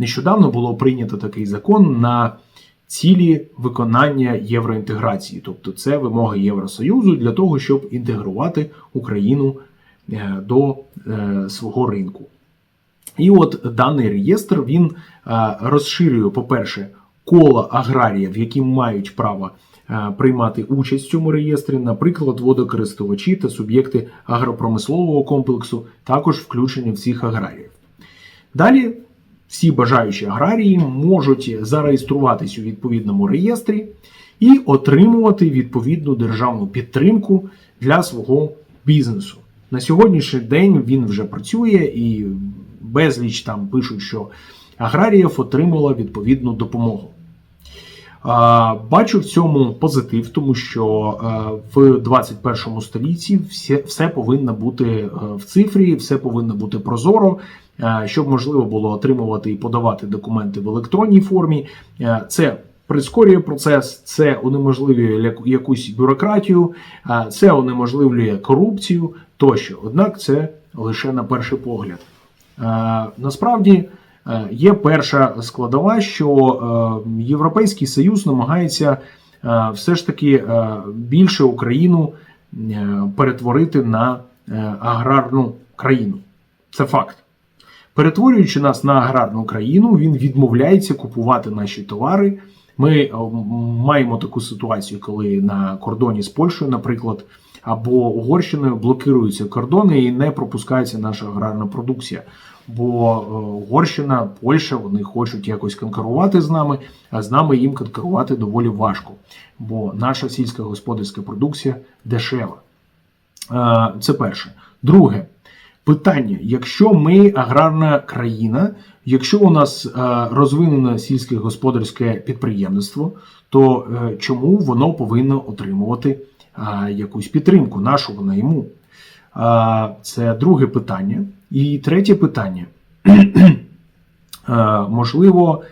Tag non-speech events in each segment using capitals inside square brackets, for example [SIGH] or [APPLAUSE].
нещодавно було прийнято такий закон на цілі виконання євроінтеграції, тобто це вимоги Євросоюзу для того, щоб інтегрувати Україну е, до е, свого ринку. І от даний реєстр він е, розширює, по-перше, коло аграріїв, які мають право приймати участь в цьому реєстрі, наприклад, водокористувачі та суб'єкти агропромислового комплексу, також включені в цих аграріїв. Далі всі бажаючі аграрії можуть зареєструватись у відповідному реєстрі і отримувати відповідну державну підтримку для свого бізнесу. На сьогоднішній день він вже працює і безліч там пишуть, що аграріїв отримала відповідну допомогу. Бачу в цьому позитив, тому що е, в 21 столітті все, все повинно бути е, в цифрі, все повинно бути прозоро, е, щоб можливо було отримувати і подавати документи в електронній формі. Це прискорює процес, це унеможливлює якусь бюрократію, це унеможливлює корупцію тощо. Однак це лише на перший погляд. Насправді є перша складова, що е, Європейський Союз намагається е, все ж таки е, більше Україну е, перетворити на е, аграрну країну. Це факт. Перетворюючи нас на аграрну країну, він відмовляється купувати наші товари. Ми е, маємо таку ситуацію, коли на кордоні з Польщею, наприклад, або Угорщиною блокуються кордони і не пропускається наша аграрна продукція. Бо е, Угорщина, Польща вони хочуть якось конкурувати з нами, а з нами їм конкурувати доволі важко, бо наша сільськогосподарська продукція дешева. Е, Це перше. Друге питання: якщо ми аграрна країна, якщо у нас е, розвинене сільськогосподарське підприємництво, то чому воно повинно отримувати якусь підтримку? Нашу вона йому? Це друге питання. І третє питання. Е, Можливо,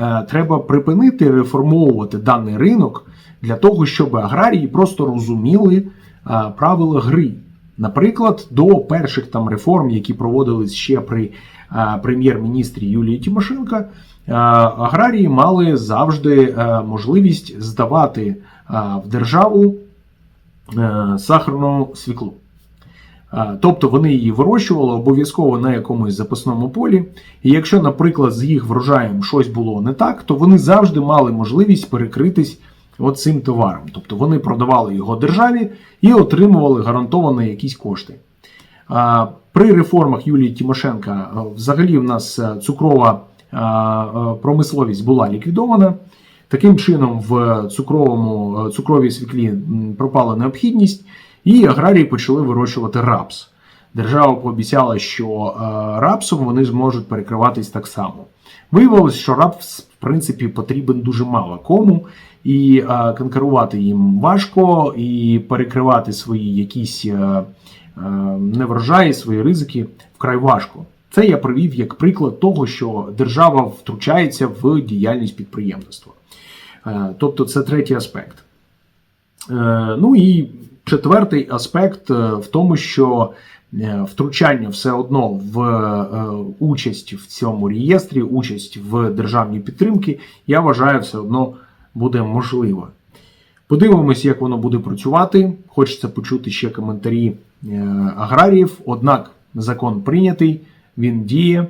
е, треба припинити реформовувати даний ринок для того, щоб аграрії просто розуміли е, правила гри. Наприклад, до перших там реформ, які проводились ще при прем'єр-міністрі Юлії Тимошенко, аграрії мали завжди можливість здавати в державу сахарну свіклу. Тобто вони її вирощували обов'язково на якомусь запасному полі. І якщо, наприклад, з їх врожаєм щось було не так, то вони завжди мали можливість перекритись цим товаром. Тобто вони продавали його державі і отримували гарантовано якісь кошти. При реформах Юлії Тимошенка е, взагалі в нас е, цукрова е, промисловість була ліквідована. Таким чином, в цукровому, цукровій свіклі пропала необхідність, і аграрії почали вирощувати рапс. Держава пообіцяла, що е, рапсом вони зможуть перекриватись так само. Виявилось, що рапс, в принципі, потрібен дуже мало кому, і е, конкурувати їм важко, і перекривати свої якісь е, неврожаї, свої ризики вкрай важко. Це я привів як приклад того, що держава втручається в діяльність підприємництва. Тобто це третій аспект. Е, Ну і четвертий аспект е, в тому, що е, втручання все одно в участь в цьому реєстрі, участь в державній підтримці, я вважаю, все одно буде можливо. Подивимось, як воно буде працювати. Хочеться почути ще коментарі аграріїв. Однак закон прийнятий, він діє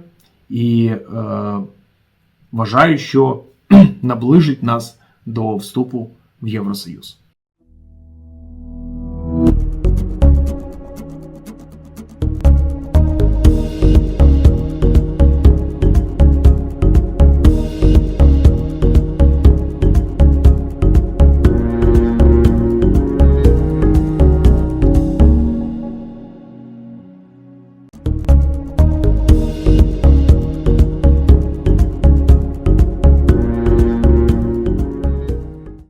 і е, вважаю, що [CLEARS THROAT] наближить нас до вступу в Євросоюз.